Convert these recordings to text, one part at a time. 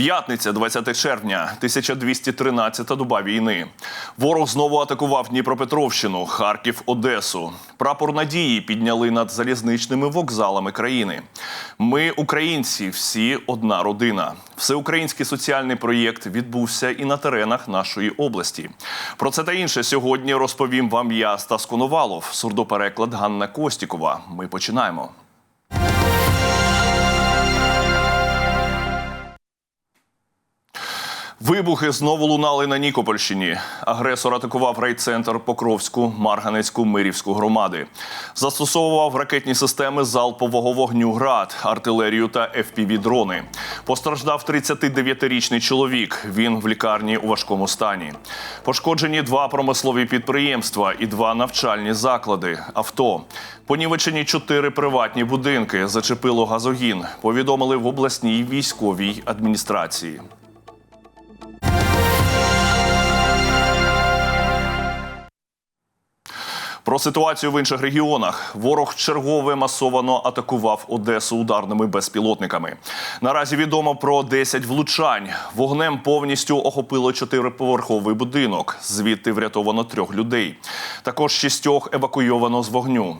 П'ятниця, 20 червня, 1213-та доба війни. Ворог знову атакував Дніпропетровщину, Харків, Одесу. Прапор надії підняли над залізничними вокзалами країни. Ми, українці, всі одна родина. Всеукраїнський соціальний проєкт відбувся і на теренах нашої області. Про це та інше сьогодні розповім вам я, Стас Коновалов, сурдопереклад Ганна Костікова. Ми починаємо. Вибухи знову лунали на Нікопольщині. Агресор атакував райцентр Покровську, Марганецьку, Мирівську громади. Застосовував ракетні системи залпового вогню ГРАД, артилерію та FPV-дрони. Постраждав 39-річний чоловік. Він в лікарні у важкому стані. Пошкоджені два промислові підприємства і два навчальні заклади. Авто. Понівечені чотири приватні будинки. Зачепило газогін. Повідомили в обласній військовій адміністрації. Про ситуацію в інших регіонах ворог чергове масовано атакував Одесу ударними безпілотниками. Наразі відомо про 10 влучань. Вогнем повністю охопило чотириповерховий будинок. Звідти врятовано трьох людей. Також шістьох евакуйовано з вогню.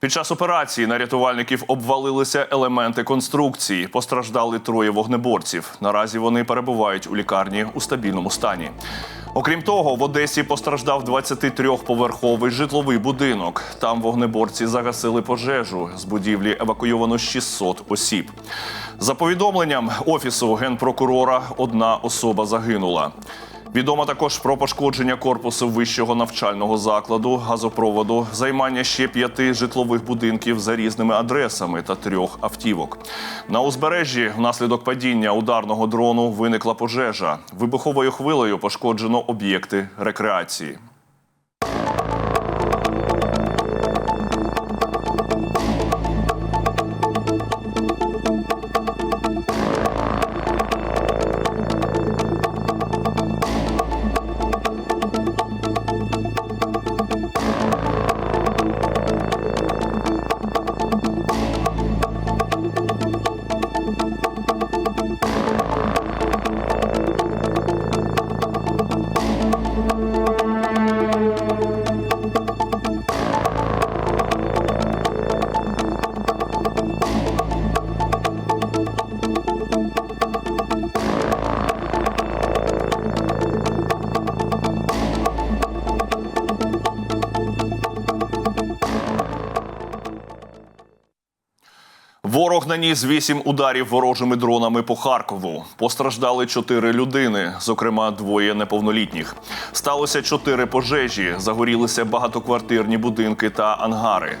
Під час операції на рятувальників обвалилися елементи конструкції. Постраждали троє вогнеборців. Наразі вони перебувають у лікарні у стабільному стані. Окрім того, в Одесі постраждав 23-поверховий житловий будинок. Там вогнеборці загасили пожежу. З будівлі евакуйовано 600 осіб. За повідомленням офісу генпрокурора, одна особа загинула. Відомо також про пошкодження корпусу вищого навчального закладу, газопроводу, займання ще п'яти житлових будинків за різними адресами та трьох автівок. На узбережжі внаслідок падіння ударного дрону виникла пожежа. Вибуховою хвилею пошкоджено об'єкти рекреації. Ворог наніс вісім ударів ворожими дронами по Харкову. Постраждали чотири людини, зокрема двоє неповнолітніх. Сталося чотири пожежі, загорілися багатоквартирні будинки та ангари.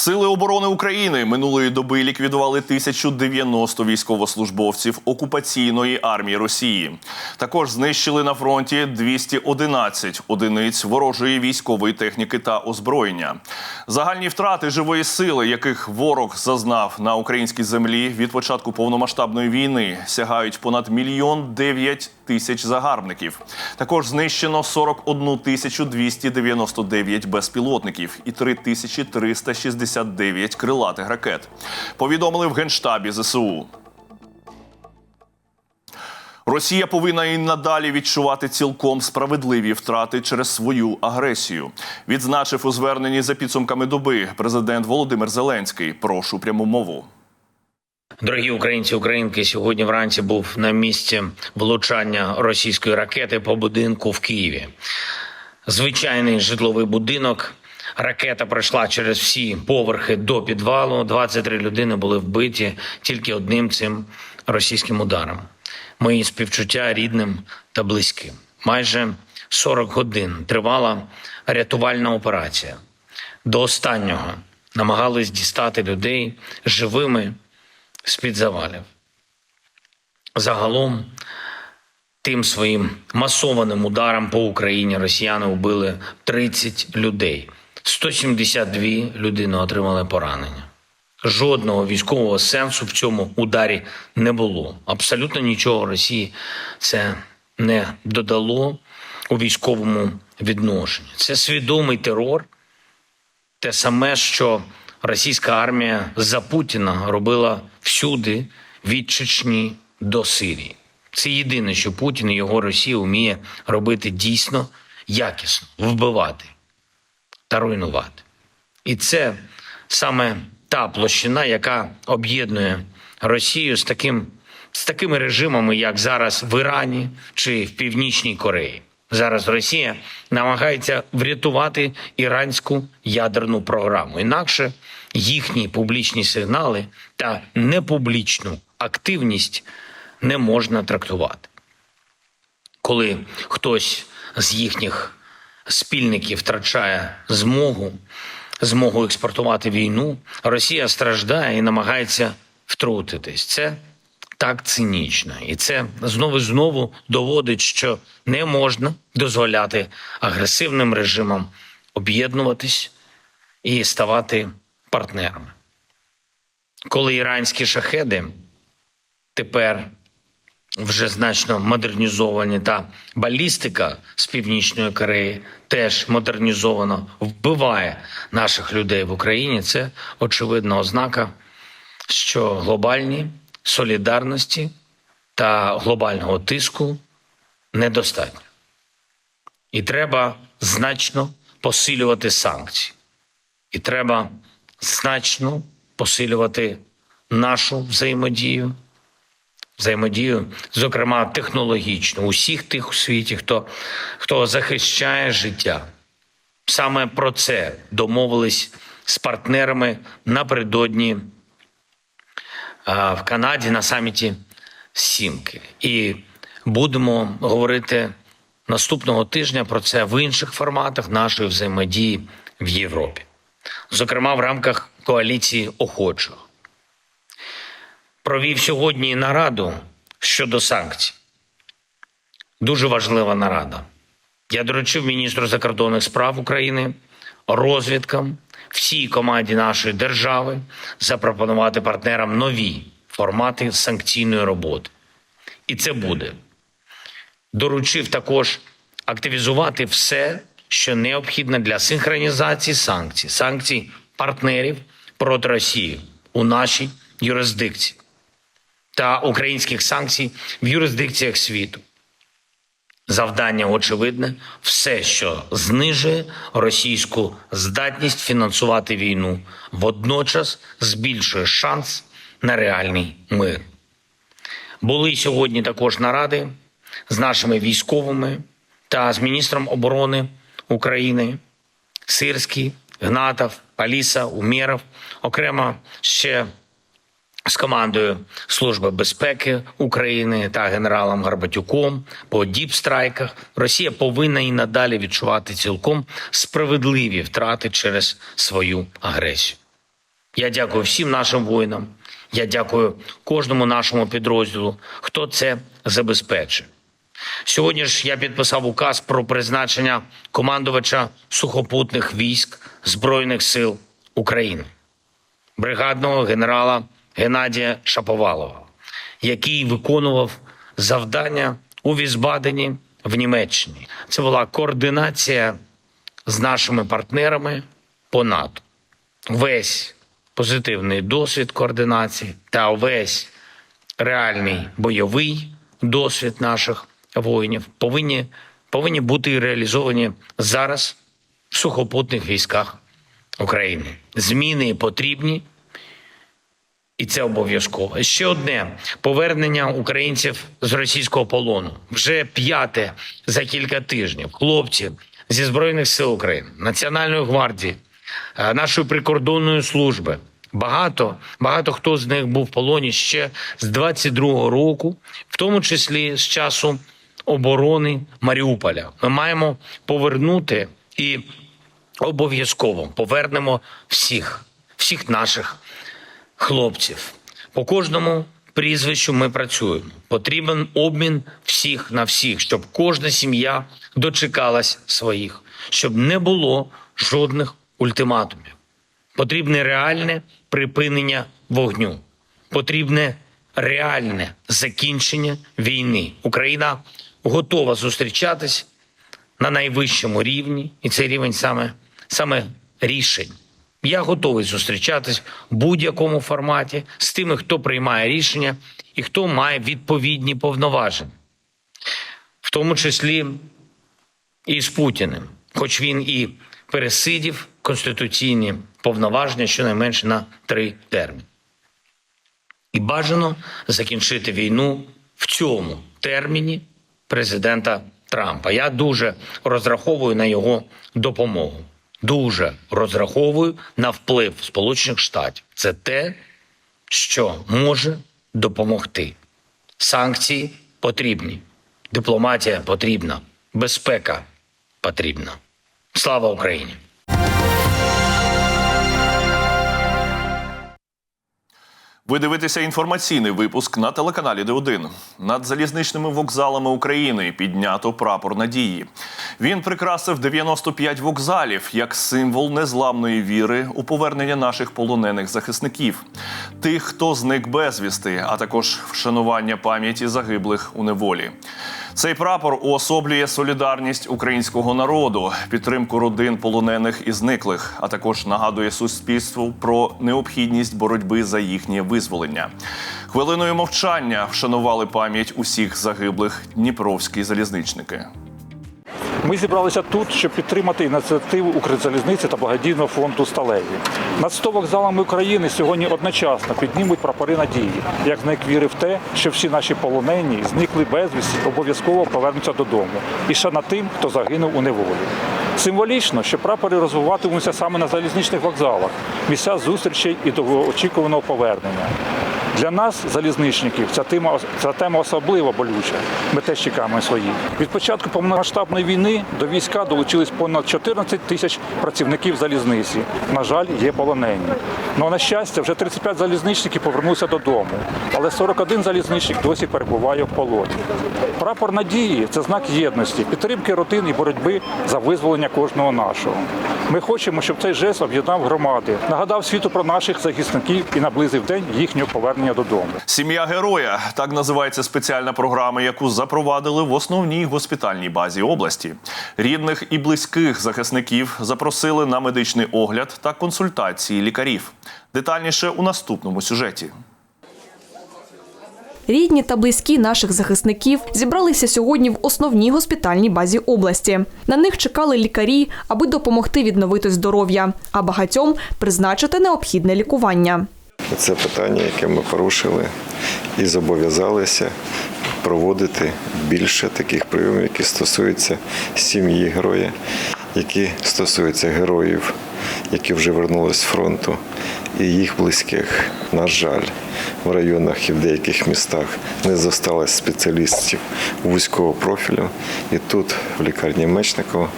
Сили оборони України минулої доби ліквідували 1090 військовослужбовців окупаційної армії Росії. Також знищили на фронті 211 одиниць ворожої військової техніки та озброєння. Загальні втрати живої сили, яких ворог зазнав на українській землі від початку повномасштабної війни, сягають понад мільйон дев'ять тисяч загарбників. Також знищено 41 тисячу 299 безпілотників і 3369 крилатих ракет. Повідомили в генштабі ЗСУ. Росія повинна і надалі відчувати цілком справедливі втрати через свою агресію. Відзначив у зверненні за підсумками доби президент Володимир Зеленський. Прошу пряму мову. Дорогі українці, українки, сьогодні вранці був на місці влучання російської ракети по будинку в Києві. Звичайний житловий будинок. Ракета пройшла через всі поверхи до підвалу. 23 людини були вбиті тільки одним цим російським ударом. Мої співчуття рідним та близьким. Майже 40 годин тривала рятувальна операція. До останнього намагались дістати людей живими з-під завалів. Загалом, тим своїм масованим ударом по Україні росіяни вбили 30 людей. 172 людини отримали поранення. Жодного військового сенсу в цьому ударі не було. Абсолютно нічого Росії це не додало у військовому відношенні. Це свідомий терор, те саме, що російська армія за Путіна робила всюди від Чечні до Сирії. Це єдине, що Путін і його Росія вміє робити дійсно якісно, вбивати та руйнувати. І це саме та площина, яка об'єднує Росію з таким з такими режимами, як зараз в Ірані чи в Північній Кореї. Зараз Росія намагається врятувати іранську ядерну програму. Інакше їхні публічні сигнали та непублічну активність не можна трактувати. Коли хтось з їхніх спільників втрачає змогу, змогу експортувати війну, Росія страждає і намагається втрутитись. Це так цинічно. І це знову знову доводить, що не можна дозволяти агресивним режимам об'єднуватись і ставати партнерами. Коли іранські шахеди тепер вже значно модернізовані та балістика з північної Кореї теж модернізовано вбиває наших людей в Україні. Це очевидна ознака, що глобальні солідарності та глобального тиску недостатньо. І треба значно посилювати санкції. І треба значно посилювати нашу взаємодію взаємодію, зокрема технологічну, усіх тих у світі, хто, хто захищає життя. Саме про це домовились з партнерами напередодні в Канаді на саміті Сімки. І будемо говорити наступного тижня про це в інших форматах нашої взаємодії в Європі, зокрема в рамках коаліції охочих провів сьогодні нараду щодо санкцій. Дуже важлива нарада. Я доручив міністру закордонних справ України, розвідкам, всій команді нашої держави запропонувати партнерам нові формати санкційної роботи. І це буде. Доручив також активізувати все, що необхідно для синхронізації санкцій, санкцій партнерів проти Росії у нашій юрисдикції та українських санкцій в юрисдикціях світу. Завдання очевидне все, що знижує російську здатність фінансувати війну, водночас збільшує шанс на реальний мир. Були сьогодні також наради з нашими військовими та з міністром оборони України Сирський, Гнатов, Паліса, Умєров, окремо ще з командою Служби безпеки України та генералом Гарбатюком по діпстрайках Росія повинна і надалі відчувати цілком справедливі втрати через свою агресію. Я дякую всім нашим воїнам. Я дякую кожному нашому підрозділу, хто це забезпечує. Сьогодні ж я підписав указ про призначення командувача сухопутних військ Збройних сил України, бригадного генерала Геннадія Шаповалова, який виконував завдання у Візбадені в Німеччині. Це була координація з нашими партнерами по НАТО. Весь позитивний досвід координації та весь реальний бойовий досвід наших воїнів повинні, повинні бути реалізовані зараз в сухопутних військах України. Зміни потрібні, і це обов'язково. Ще одне повернення українців з російського полону. Вже п'яте за кілька тижнів. Хлопці зі збройних сил України, Національної гвардії, е, нашої прикордонної служби. Багато, багато хто з них був в полоні ще з 22-го року, в тому числі з часу оборони Маріуполя. Ми маємо повернути і обов'язково повернемо всіх, всіх наших хлопців. По кожному прізвищу ми працюємо. Потрібен обмін всіх на всіх, щоб кожна сім'я дочекалась своїх, щоб не було жодних ультиматумів. Потрібне реальне припинення вогню. Потрібне реальне закінчення війни. Україна готова зустрічатись на найвищому рівні, і цей рівень саме, саме рішень, Я готовий зустрічатись в будь-якому форматі з тими, хто приймає рішення і хто має відповідні повноваження, в тому числі і з Путіним, хоч він і пересидів конституційні повноваження щонайменше на три терміни. І бажано закінчити війну в цьому терміні президента Трампа. Я дуже розраховую на його допомогу. Дуже розраховую на вплив Сполучених Штатів. Це те, що може допомогти. Санкції потрібні, дипломатія потрібна, безпека потрібна. Слава Україні! Ви дивитеся інформаційний випуск на телеканалі Д1. Над залізничними вокзалами України піднято прапор надії. Він прикрасив 95 вокзалів як символ незламної віри у повернення наших полонених захисників, тих, хто зник безвісти, а також вшанування пам'яті загиблих у неволі. Цей прапор уособлює солідарність українського народу, підтримку родин полонених і зниклих, а також нагадує суспільству про необхідність боротьби за їхнє визволення. Хвилиною мовчання вшанували пам'ять усіх загиблих дніпровські залізничники. Ми зібралися тут, щоб підтримати ініціативу Укрзалізниці та благодійного фонду Сталеві. Над 100 вокзалами України сьогодні одночасно піднімуть прапори надії, як знак віри в те, що всі наші полонені зникли безвісті, обов'язково повернуться додому. І ще на тим, хто загинув у неволі. Символічно, що прапори розвиватимуться саме на залізничних вокзалах, місця зустрічей і довгоочікуваного повернення. Для нас, залізничників, ця тема, ця тема особливо болюча. Ми теж чекаємо своїх. Від початку повномасштабної війни до війська долучились понад 14 тисяч працівників залізниці. На жаль, є полонені. Ну, на щастя, вже 35 залізничників повернуться додому, але 41 залізничник досі перебуває в полоні. Прапор надії це знак єдності, підтримки родин і боротьби за визволення кожного нашого. Ми хочемо, щоб цей жест об'єднав громади, нагадав світу про наших захисників і наблизив день їхнього повернення додому. Сім'я героя так називається спеціальна програма, яку запровадили в основній госпітальній базі області. Рідних і близьких захисників запросили на медичний огляд та консультації лікарів. Детальніше у наступному сюжеті. Рідні та близькі наших захисників зібралися сьогодні в основній госпітальній базі області. На них чекали лікарі, аби допомогти відновити здоров'я, а багатьом призначити необхідне лікування. Це питання, яке ми порушили і зобов'язалися проводити більше таких прийомів, які стосуються сім'ї героя, які стосуються героїв, які вже вернулись з фронту, і їх близьких. На жаль, в районах і в деяких містах не зосталось спеціалістів вузького профілю. І тут, в лікарні Мечникова,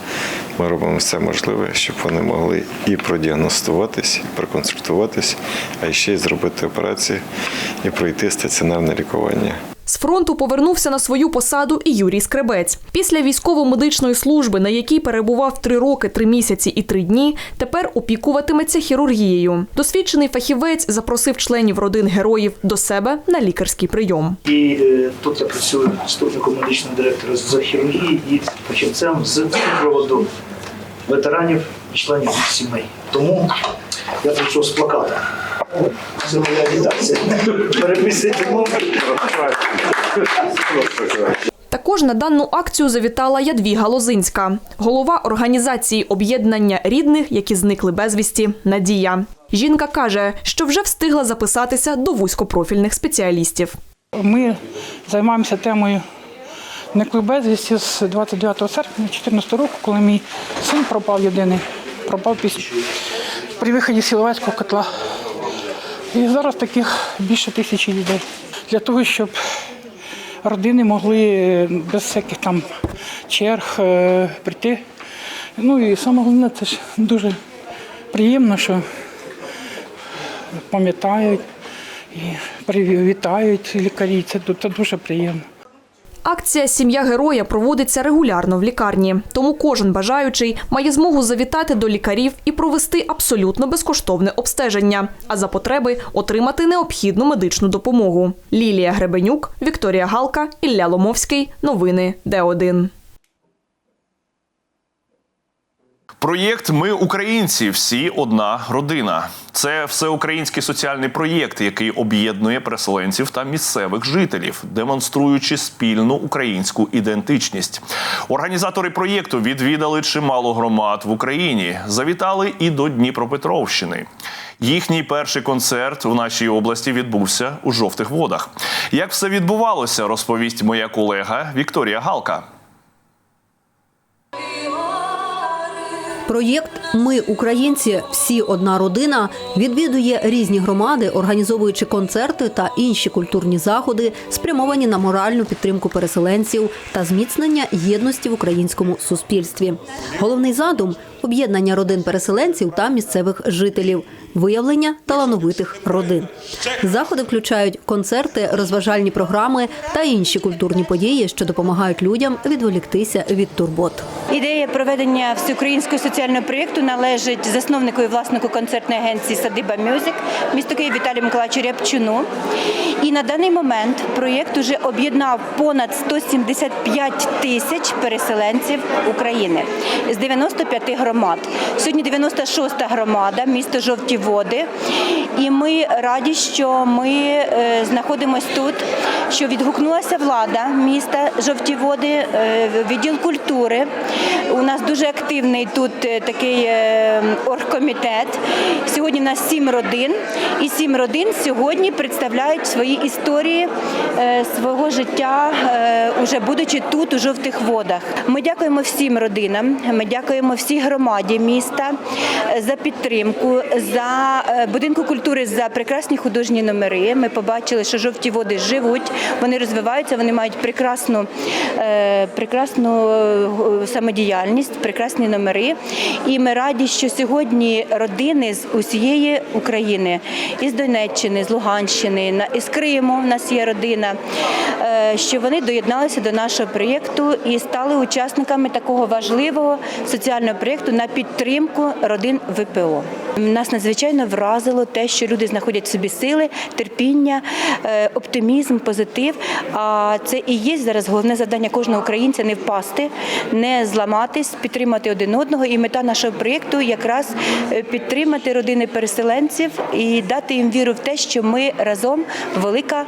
ми робимо все можливе, щоб вони могли і продіагностуватись, і проконсультуватись, а ще й зробити операції і пройти стаціонарне лікування. З фронту повернувся на свою посаду і Юрій Скребець. Після військово-медичної служби, на якій перебував три роки, три місяці і три дні, тепер опікуватиметься хірургією. Досвідчений фахівець запросив членів родин героїв до себе на лікарський прийом. І е, тут я працюю заступником медичного директора з хірургії і фахівцем з проводу ветеранів і членів сімей. Тому я прийшов з плакатом. Також на дану акцію завітала Ядвіга Лозинська, голова організації об'єднання рідних, які зникли безвісті. Надія. Жінка каже, що вже встигла записатися до вузькопрофільних спеціалістів. Ми займаємося темою зникли безвісті з 29 серпня 2014 року, коли мій син пропав єдиний, пропав після при виході з Сіловецького котла. І зараз таких більше тисячі людей. Для того, щоб родини могли без всяких там черг е, прийти. Ну і саме головне, це ж дуже приємно, що пам'ятають і привітають лікарі. Це, це дуже приємно. Акція Сім'я героя проводиться регулярно в лікарні, тому кожен бажаючий має змогу завітати до лікарів і провести абсолютно безкоштовне обстеження, а за потреби отримати необхідну медичну допомогу. Лілія Гребенюк, Вікторія Галка, Ілля Ломовський. Новини Д1. Проєкт Ми українці, всі одна родина. Це всеукраїнський соціальний проєкт, який об'єднує переселенців та місцевих жителів, демонструючи спільну українську ідентичність. Організатори проєкту відвідали чимало громад в Україні, завітали і до Дніпропетровщини. Їхній перший концерт у нашій області відбувся у жовтих водах. Як все відбувалося, розповість моя колега Вікторія Галка. Проєкт Ми українці, всі одна родина відвідує різні громади, організовуючи концерти та інші культурні заходи, спрямовані на моральну підтримку переселенців та зміцнення єдності в українському суспільстві. Головний задум об'єднання родин переселенців та місцевих жителів, виявлення талановитих родин. Заходи включають концерти, розважальні програми та інші культурні події, що допомагають людям відволіктися від турбот. Ідея проведення всеукраїнського соціального проєкту належить засновнику і власнику концертної агенції Садиба Мюзик місто Київ Віталію Миколаївичу Рябчуну. І на даний момент проєкт уже об'єднав понад 175 тисяч переселенців України з 95 громад. Сьогодні 96-та громада, місто Жовті Води. І ми раді, що ми е, знаходимося тут, що відгукнулася влада міста Жовті Води, е, відділ культури. У нас дуже активний тут е, такий оргкомітет. Сьогодні у нас сім родин, і сім родин сьогодні представляють свої історії свого життя, уже будучи тут у жовтих водах. Ми дякуємо всім родинам. Ми дякуємо всій громаді міста е, за підтримку, за е, будинку культури за прекрасні художні номери. Ми побачили, що жовті води живуть, вони розвиваються, вони мають прекрасну, е, прекрасну самодіяльність, прекрасні номери. І ми раді, що сьогодні родини з усієї України, із Донеччини, з Луганщини, на- із Криму в нас є родина, що вони доєдналися до нашого проєкту і стали учасниками такого важливого соціального проєкту на підтримку родин ВПО. Нас надзвичайно вразило те, що люди знаходять в собі сили, терпіння, е, оптимізм, позитив. А це і є зараз головне завдання кожного українця не впасти, не зламатись, підтримати один одного. І мета нашого проєкту якраз е, підтримати родини переселенців і дати їм віру в те, що ми разом велика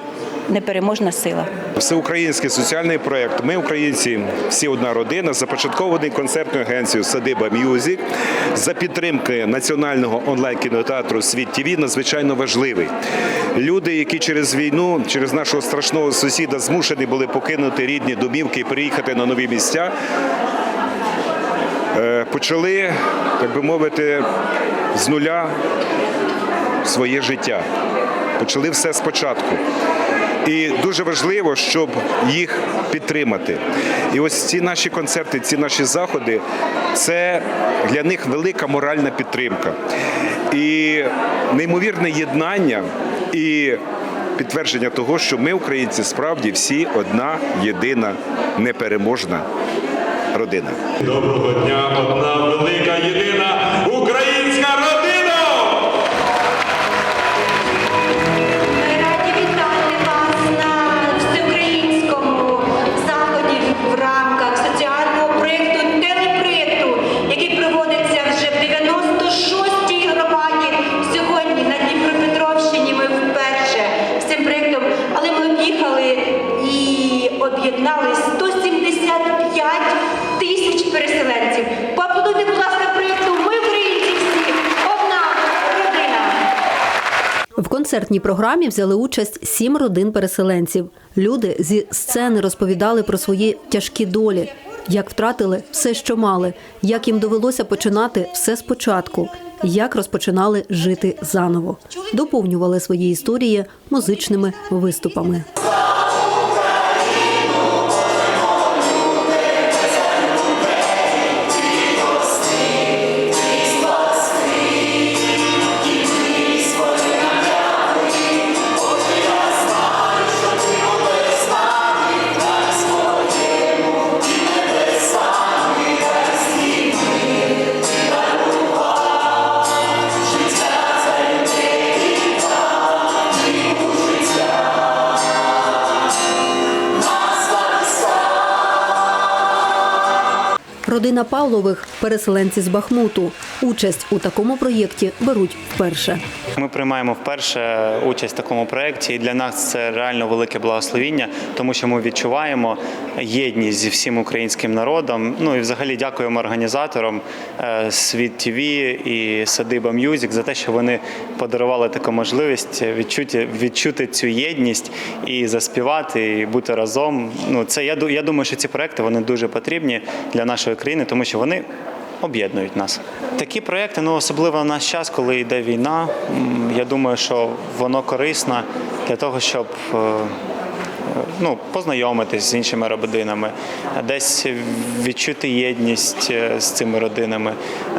непереможна сила. Всеукраїнський соціальний проект Ми українці, всі одна родина, започаткований концертною агенцією Садиба Мюзик за підтримки національного онлайн кінотеатру Світ ТВ надзвичайно важливий. Люди, які через війну, через нашого страшного сусіда змушені були покинути рідні домівки і переїхати на нові місця. е, Почали, так би мовити, з нуля своє життя. Почали все спочатку. І дуже важливо, щоб їх підтримати. І ось ці наші концерти, ці наші заходи це для них велика моральна підтримка. І неймовірне єднання і підтвердження того, що ми, українці, справді всі одна єдина непереможна родина. Доброго дня, одна велика єдина концертній програмі взяли участь сім родин переселенців. Люди зі сцени розповідали про свої тяжкі долі, як втратили все, що мали, як їм довелося починати все спочатку, як розпочинали жити заново. Доповнювали свої історії музичними виступами. Родина Павлових переселенці з Бахмуту. Участь у такому проєкті беруть вперше. Ми приймаємо вперше участь в такому проєкті, і для нас це реально велике благословіння, тому що ми відчуваємо єдність зі всім українським народом. Ну і взагалі дякуємо організаторам е, Світ ТВ і Садиба М'юзік за те, що вони подарували таку можливість відчути, відчути цю єдність і заспівати, і бути разом. Ну це я я думаю, що ці проекти вони дуже потрібні для нашої країни, тому що вони об'єднують нас. Такі проекти, ну особливо в наш час, коли йде війна. Я думаю, що воно корисно для того, щоб е, ну, познайомитись з іншими родинами, десь відчути єдність е, з цими родинами.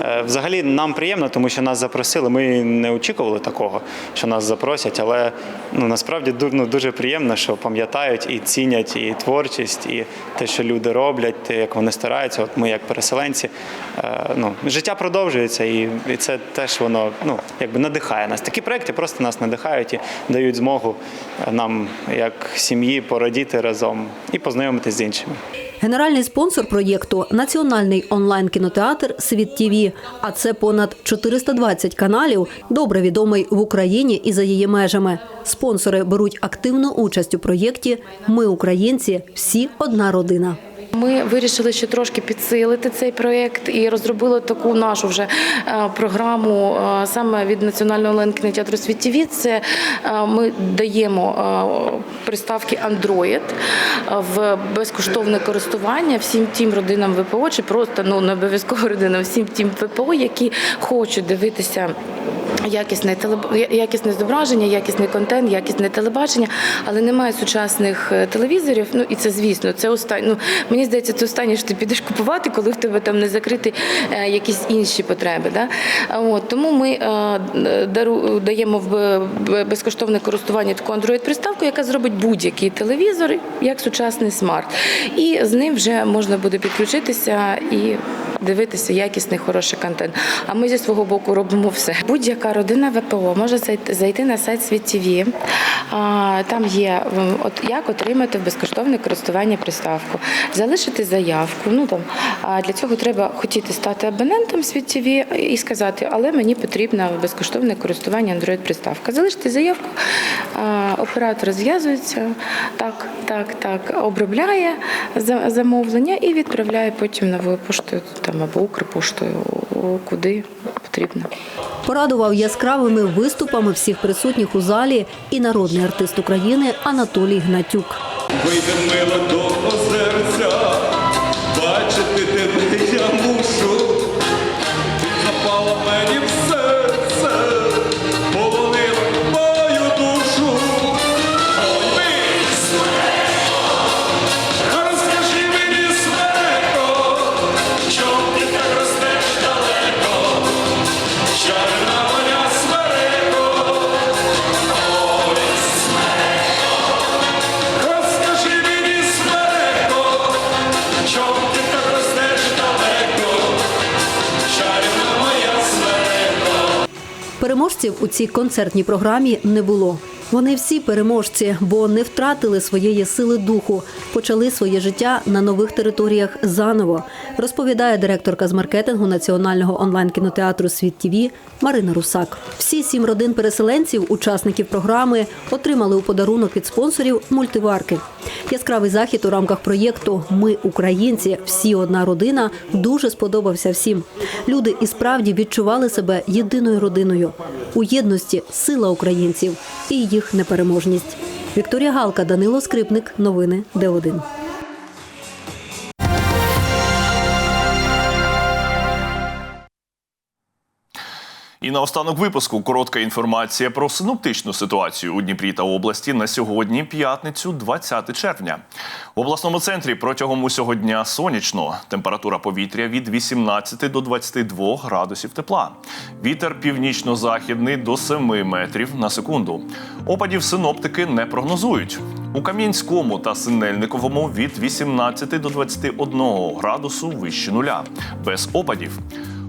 Е, Взагалі нам приємно, тому що нас запросили. Ми не очікували такого, що нас запросять, але ну насправді ну, дуже приємно, що пам'ятають і цінять і творчість, і те, що люди роблять, те, як вони стараються. От ми, як переселенці, е, ну життя продовжується, і, це теж воно ну якби надихає нас. Такі проекти просто нас надихають і дають змогу нам, як сім'ї, порадіти разом і познайомитись з іншими. Генеральний спонсор проєкту національний онлайн-кінотеатр Світ ТІВІ. А це понад 420 каналів, добре відомий в Україні і за її межами. Спонсори беруть активну участь у проєкті Ми українці, всі одна родина. Ми вирішили ще трошки підсилити цей проєкт і розробили таку нашу вже е, програму е, саме від Національного онлайн-кінотеатру «Світ ТІВІ». Це е, ми даємо приставки Android в безкоштовне користування всім тим родинам ВПО, чи просто ну не обов'язково родинам, всім тим ВПО, які хочуть дивитися. Якісне телеб... якісне зображення, якісний контент, якісне телебачення, але немає сучасних телевізорів. Ну і це звісно, це останнє. Ну мені здається, це останнє, що ти підеш купувати, коли в тебе там не закриті е, якісь інші потреби. Да? От тому ми е, дару даємо в безкоштовне користування таку Android-приставку, яка зробить будь-який телевізор як сучасний смарт. І з ним вже можна буде підключитися і дивитися якісний хороший контент. А ми зі свого боку робимо все. Будь-яка родина ВПО може зайти- на сайт Світ ТВ. Там є от як отримати безкоштовне користування приставку, залишити заявку. Ну там для цього треба хотіти стати абонентом Світ ТВ і сказати, але мені потрібно безкоштовне користування Android приставка. Залишити заявку, оператор зв'язується, так, так, так, обробляє замовлення і відправляє потім новою поштою там або Укрпоштою, куди потрібно. Порадував яскравими виступами всіх присутніх у залі і народний артист України Анатолій Гнатюк. Вийде мило до озерця, Переможців у цій концертній програмі не було. Вони всі переможці, бо не втратили своєї сили духу, почали своє життя на нових територіях заново, розповідає директорка з маркетингу національного онлайн-кінотеатру Світ ТВ Марина Русак. Всі сім родин переселенців, учасників програми, отримали у подарунок від спонсорів мультиварки. Яскравий захід у рамках проєкту Ми українці, всі одна родина дуже сподобався всім. Люди і справді відчували себе єдиною родиною. У єдності сила українців і їх непереможність. Вікторія Галка, Данило Скрипник. Новини Д1. І наостанок випуску коротка інформація про синоптичну ситуацію у Дніпрі та області на сьогодні, п'ятницю, 20 червня. В обласному центрі протягом усього дня сонячно. Температура повітря від 18 до 22 градусів тепла. Вітер північно-західний до 7 метрів на секунду. Опадів синоптики не прогнозують. У Кам'янському та Синельниковому від 18 до 21 градусу вище нуля. Без опадів.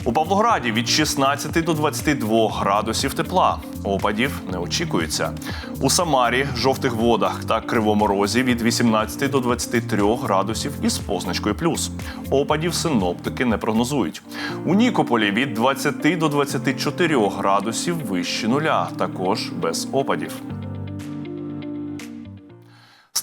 У Павлограді від 16 до 22 градусів тепла. Опадів не очікується. У Самарі, жовтих водах та Кривому Розі від 18 до 23 градусів із позначкою плюс. Опадів синоптики не прогнозують. У Нікополі від 20 до 24 градусів вище нуля, також без опадів.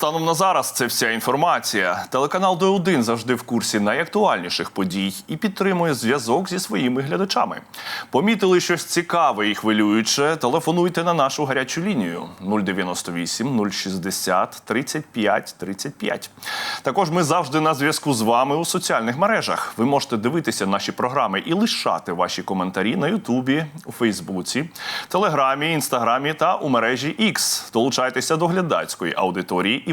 Станом на зараз це вся інформація. Телеканал Д1 завжди в курсі найактуальніших подій і підтримує зв'язок зі своїми глядачами. Помітили щось цікаве і хвилююче? Телефонуйте на нашу гарячу лінію 098 060 35 35. Також ми завжди на зв'язку з вами у соціальних мережах. Ви можете дивитися наші програми і лишати ваші коментарі на Ютубі, у Фейсбуці, Телеграмі, Інстаграмі та у мережі X. Долучайтеся до глядацької аудиторії